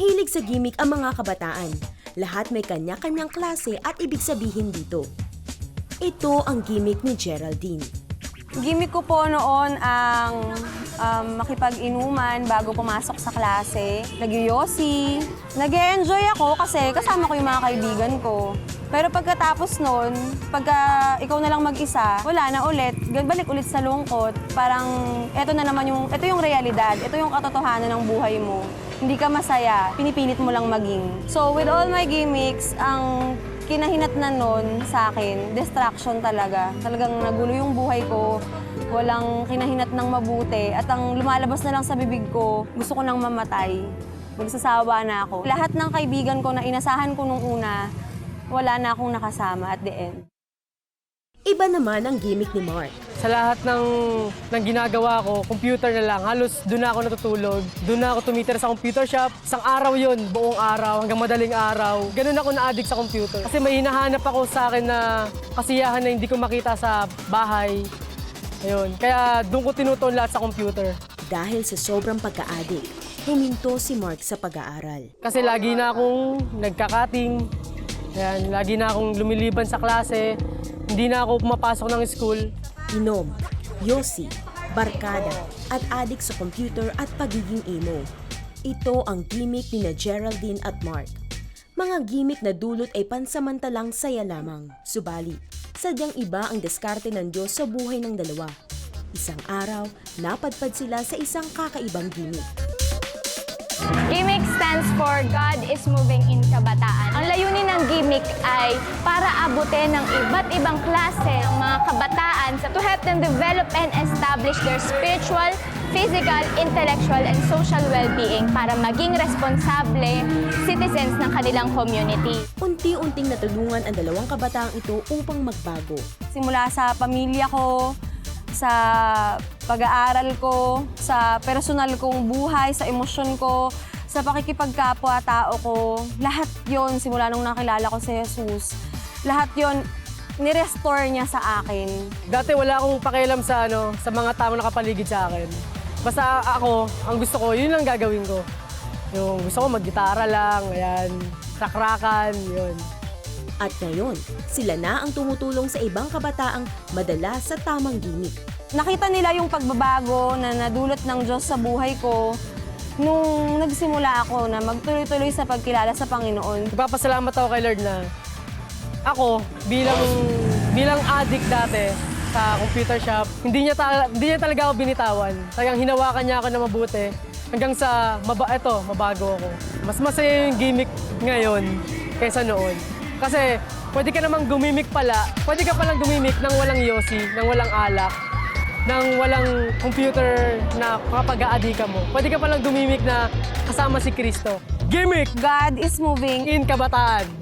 Mahilig sa gimmick ang mga kabataan. Lahat may kanya-kanyang klase at ibig sabihin dito. Ito ang gimmick ni Geraldine. Gimmick ko po noon ang um, makipag-inuman bago pumasok sa klase. Nagyoyosi. nag enjoy ako kasi kasama ko yung mga kaibigan ko. Pero pagkatapos noon, pagka ikaw na lang mag-isa, wala na ulit. Balik ulit sa lungkot. Parang eto na naman yung, eto yung realidad. Ito yung katotohanan ng buhay mo. Hindi ka masaya, pinipilit mo lang maging. So with all my gimmicks, ang kinahinat na nun sa akin, distraction talaga. Talagang nagulo yung buhay ko. Walang kinahinat ng mabuti. At ang lumalabas na lang sa bibig ko, gusto ko nang mamatay. Magsasawa na ako. Lahat ng kaibigan ko na inasahan ko nung una, wala na akong nakasama at the end. Iba naman ang gimmick ni Mark. Sa lahat ng, ng ginagawa ko, computer na lang. Halos doon ako natutulog. Doon ako tumitira sa computer shop. Isang araw yon buong araw, hanggang madaling araw. Ganun ako na-addict sa computer. Kasi may hinahanap ako sa akin na kasiyahan na hindi ko makita sa bahay. Ayun. Kaya doon ko tinutuon lahat sa computer. Dahil sa sobrang pagka-addict, huminto si Mark sa pag-aaral. Kasi lagi na akong nagkakating. Ayan, lagi na akong lumiliban sa klase. Hindi na ako pumapasok ng school. Inom, yosi, barkada, at addict sa computer at pagiging emo. Ito ang gimmick ni na Geraldine at Mark. Mga gimmick na dulot ay pansamantalang saya lamang. Subalit, sadyang iba ang diskarte ng Diyos sa buhay ng dalawa. Isang araw, napadpad sila sa isang kakaibang gimmick. Gimmick stands for God is moving in kabataan. Ang layunin ng gimmick ay para abutin ng iba't ibang klase ng mga kabataan to help them develop and establish their spiritual, physical, intellectual, and social well-being para maging responsable citizens ng kanilang community. Unti-unting natulungan ang dalawang kabataang ito upang magbago. Simula sa pamilya ko, sa pag-aaral ko, sa personal kong buhay, sa emosyon ko, sa pakikipagkapwa-tao ko, lahat yon simula nung nakilala ko si Jesus, lahat yon nirestore niya sa akin. Dati wala akong pakialam sa ano, sa mga tao nakapaligid sa akin. Basta ako, ang gusto ko, yun lang gagawin ko. Yung gusto ko maggitara lang, ayan, rakrakan, yun. At ngayon, sila na ang tumutulong sa ibang kabataang madala sa tamang gimmick. Nakita nila yung pagbabago na nadulot ng Diyos sa buhay ko nung nagsimula ako na magtuloy-tuloy sa pagkilala sa Panginoon. Nagpapasalamat ako kay Lord na ako bilang bilang addict dati sa computer shop, hindi niya, ta- hindi niya talaga ako binitawan. Talagang hinawakan niya ako na mabuti hanggang sa maba eto, mabago ako. Mas masaya yung gimmick ngayon kaysa noon. Kasi pwede ka namang gumimik pala, pwede ka palang gumimik ng walang yosi, ng walang alak, ng walang computer na kapag ka mo. Pwede ka palang gumimik na kasama si Kristo. Gimmick God is moving in kabataan.